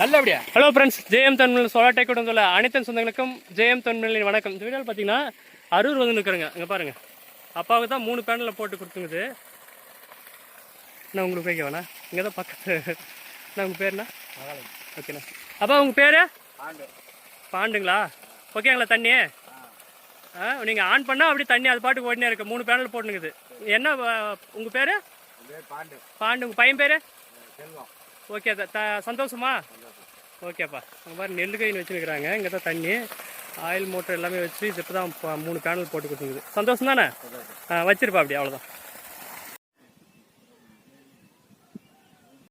நல்லபடியா hello friends ஜெயம் தொன்மில் சோலா டேக்கூடம் சொல்ல அனைத்து சொந்தங்களுக்கும் ஜெயம் தொன்மிலின் வணக்கம். இந்த வீடியோவில் பார்த்தீங்கன்னா அரூர் வந்து நிற்கிறேங்க இங்கே பாருங்க. அப்பாவுக்கு தான் மூணு பேனலில் போட்டு கொடுத்துங்குது நான் உங்களுக்கு கேட்க வேணா. இங்கே தான் பக்கத்து நான் உங்கள் பேருண்ணா? ஓகேண்ணா அப்பா உங்கள் பேர்? பாண்டுங்களா? ஓகேங்களா தண்ணி? ஆ. நீங்கள் ஆன் பண்ணால் அப்படியே தண்ணி அது பாட்டுக்கு ஓடினே இருக்கு. மூணு பேனல் போட்டுனுக்குது. என்ன உங்கள் பேர்? பாண்டு. பாண்டு. உங்கள் பையன் பேர்? ஓகே சந்தோஷமா. ஓகேப்பா. அங்கே பாரு நெல் கைன்னு வச்சுருக்கிறாங்க. இங்கே தான் தண்ணி. ஆயில் மோட்டர் எல்லாமே வச்சு இப்போ தான் மூணு பேனல் போட்டு கொடுத்துருக்குது. சந்தோஷம் தானே? ஆ வச்சிருப்பா அப்படி அவ்வளோதான்